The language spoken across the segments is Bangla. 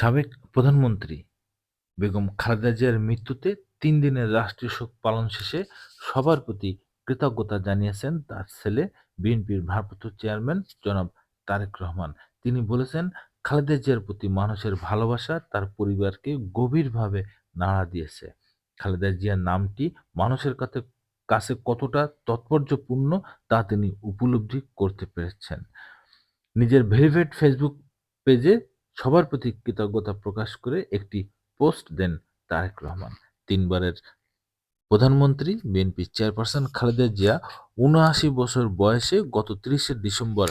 সাবেক প্রধানমন্ত্রী বেগম খালেদা জিয়ার মৃত্যুতে তিন দিনের রাষ্ট্রীয় শোক পালন শেষে সবার প্রতি কৃতজ্ঞতা জানিয়েছেন তার ছেলে বিএনপির ভারপ্রাপ্ত চেয়ারম্যান জনাব তারেক রহমান। তিনি বলেছেন, খালেদা জিয়ার প্রতি মানুষের ভালোবাসা তার পরিবারকে গভীরভাবে নাড়া দিয়েছে। খালেদা জিয়ার নামটি মানুষের কাছে কাছে কতটা তাৎপর্যপূর্ণ তা তিনি উপলব্ধি করতে পেরেছেন। নিজের ভেরিফাইড ফেসবুক পেজে সবার প্রতি কৃতজ্ঞতা প্রকাশ করে একটি পোস্ট দেন তারেক রহমান। তিনবারের প্রধানমন্ত্রী বিএনপি চেয়ারপারসন খালেদা জিয়া উনআশি বছর বয়সে গত তিরিশে ডিসেম্বর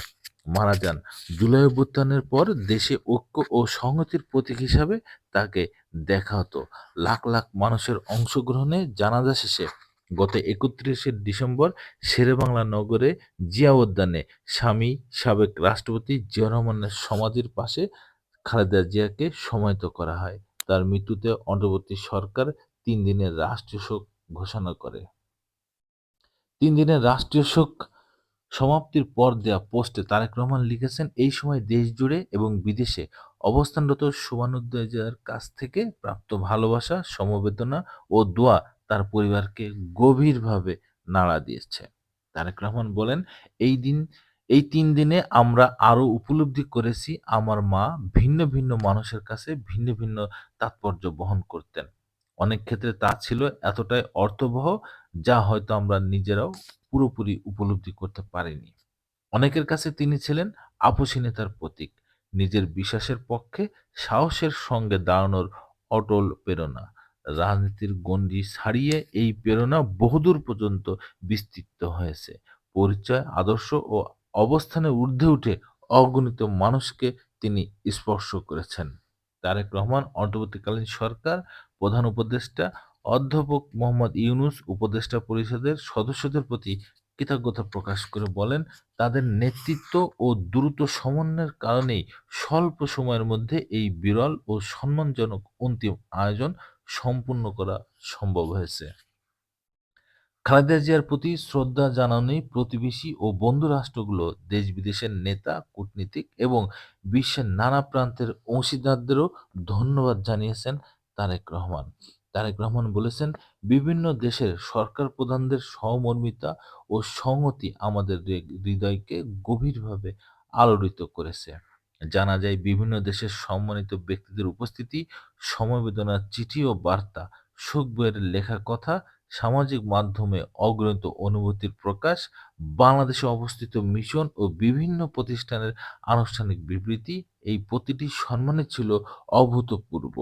মারা যান। জুলাই অভ্যুত্থানের পর দেশে ঐক্য ও সংহতির প্রতীক হিসাবে তাকে দেখা হতো। লাখ লাখ মানুষের অংশগ্রহণে জানাজা শেষে গত একত্রিশে ডিসেম্বর শেরেবাংলা নগরে জিয়া উদ্যানে স্বামী সাবেক রাষ্ট্রপতি জিয়া রহমানের সমাধির পাশে খালেদা জিয়াকে সমাহিত করা হয়। তার মৃত্যুতে অন্তর্বর্তী সরকার তিন দিনের রাষ্ট্রীয় শোক ঘোষণা করে। তিন দিনের রাষ্ট্রীয় শোক সমাপ্তির পর দেয়া পোস্টে তারেক রহমান লিখেছেন, এই সময় দেশ জুড়ে এবং বিদেশে অবস্থানরত শুভানুদ্দয়ের কাছ থেকে প্রাপ্ত ভালোবাসা, সমবেদনা ও দোয়া তার পরিবারকে গভীরভাবে নাড়া দিয়েছে। তারেক রহমান বলেন, এই দিন এই তিন দিনে আমরা আরও উপলব্ধি করেছি আমার মা ভিন্ন ভিন্ন মানুষের কাছে ভিন্ন ভিন্ন তাৎপর্য বহন করতেন। অনেক ক্ষেত্রে তা ছিল এতটাই অর্থবহ যা হয়তো আমরা নিজেরাও পুরোপুরি উপলব্ধি করতে পারিনি। অনেকের কাছে তিনি ছিলেন আপসীনতার প্রতীক। নিজের বিশ্বাসের পক্ষে সাহসের সঙ্গে দাঁড়ানোর অটল প্রেরণা। রাজনীতির গণ্ডি ছাড়িয়ে এই প্রেরণা বহুদূর পর্যন্ত বিস্তৃত হয়েছে। পরিচয়, আদর্শ ও অবস্থানে ঊর্ধ্বে উঠে অগণিত মানুষকে তিনি স্পর্শ করেছেন। তারেক রহমান, অন্তর্বর্তীকালীন সরকার, প্রধান উপদেষ্টা, অধ্যাপক মোহাম্মদ ইউনুস, উপদেষ্টা পরিষদের সদস্যদের প্রতি কৃতজ্ঞতা প্রকাশ করে বলেন, তাদের নেতৃত্ব ও দ্রুত সমন্বয়ের কারণেই স্বল্প সময়ের মধ্যে এই বিরল ও সম্মানজনক অন্তিম আয়োজন সম্পূর্ণ করা সম্ভব হয়েছে। খালেদা জিয়ার প্রতি শ্রদ্ধা জানানোই প্রতিবেশী ও বন্ধু রাষ্ট্রগুলো দেশ বিদেশের নেতা, কূটনীতিক এবং বিশ্বের নানা প্রান্তের অংশীদারদেরও ধন্যবাদ জানিয়েছেন তারেক রহমান। তারেক রহমান বলেছেন, বিভিন্ন দেশের সরকার প্রধানদের সহমর্মিতা ও সংহতি আমাদের হৃদয়কে গভীরভাবে আলোড়িত করেছে। জানা যায়, বিভিন্ন দেশের সম্মানিত ব্যক্তিদের উপস্থিতি, সমবেদনার চিঠি ও বার্তা শোক বইয়ের লেখা কথা সামাজিক মাধ্যমে অগ্রণিত অনুভূতির প্রকাশ, বাংলাদেশে অবস্থিত মিশন ও বিভিন্ন প্রতিষ্ঠানের আনুষ্ঠানিক বিবৃতি, এই প্রতিটি সম্মানে ছিল অভূতপূর্ব।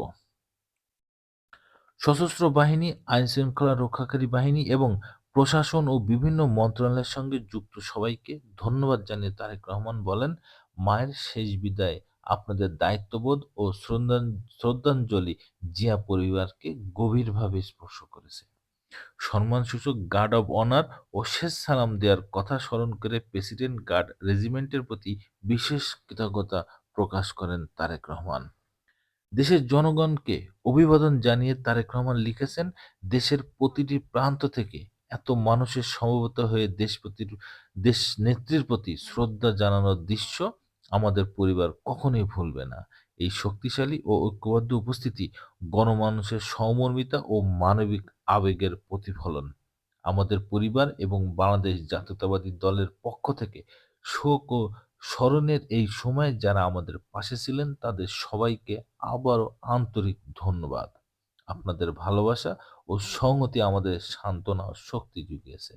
সশস্ত্র বাহিনী, আইনশৃঙ্খলা রক্ষাকারী বাহিনী এবং প্রশাসন ও বিভিন্ন মন্ত্রণালয়ের সঙ্গে যুক্ত সবাইকে ধন্যবাদ জানিয়ে তারেক রহমান বলেন, মায়ের শেষ বিদায় আপনাদের দায়িত্ববোধ ও শ্রদ্ধাঞ্জলি জিয়া পরিবারকে গভীরভাবে স্পর্শ করেছে। সম্মানসূচক গার্ড অব অনার ও শেষ সালাম দেওয়ার কথা স্মরণ করে প্রেসিডেন্ট গার্ড রেজিমেন্টের প্রতি বিশেষ কৃতজ্ঞতা প্রকাশ করেন তারেক রহমান। দেশের জনগণকে অভিবাদন জানিয়ে তারেক রহমান লিখেছেন, দেশের প্রতিটি প্রান্ত থেকে এত মানুষের সমবেত হয়ে দেশ দেশপতির দেশ নেত্রীর প্রতি শ্রদ্ধা জানানোর দৃশ্য আমাদের পরিবার কখনোই ভুলবে না। এই শক্তিশালী ও ঐক্যবদ্ধ উপস্থিতি গণমানুষের সমর্মিতা ও মানবিক আবেগের প্রতিফলন। আমাদের পরিবার এবং বাংলাদেশ জাতীয়তাবাদী দলের পক্ষ থেকে শোক ও স্মরণের এই সময় যারা আমাদের পাশে ছিলেন, তাদের সবাইকে আবারও আন্তরিক ধন্যবাদ। আপনাদের ভালোবাসা ও সংহতি আমাদের সান্ত্বনা ও শক্তি জুগিয়েছে।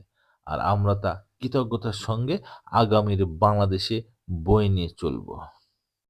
আর আমরা তা কৃতজ্ঞতার সঙ্গে আগামীর বাংলাদেশে বয়ে নিয়ে চলব।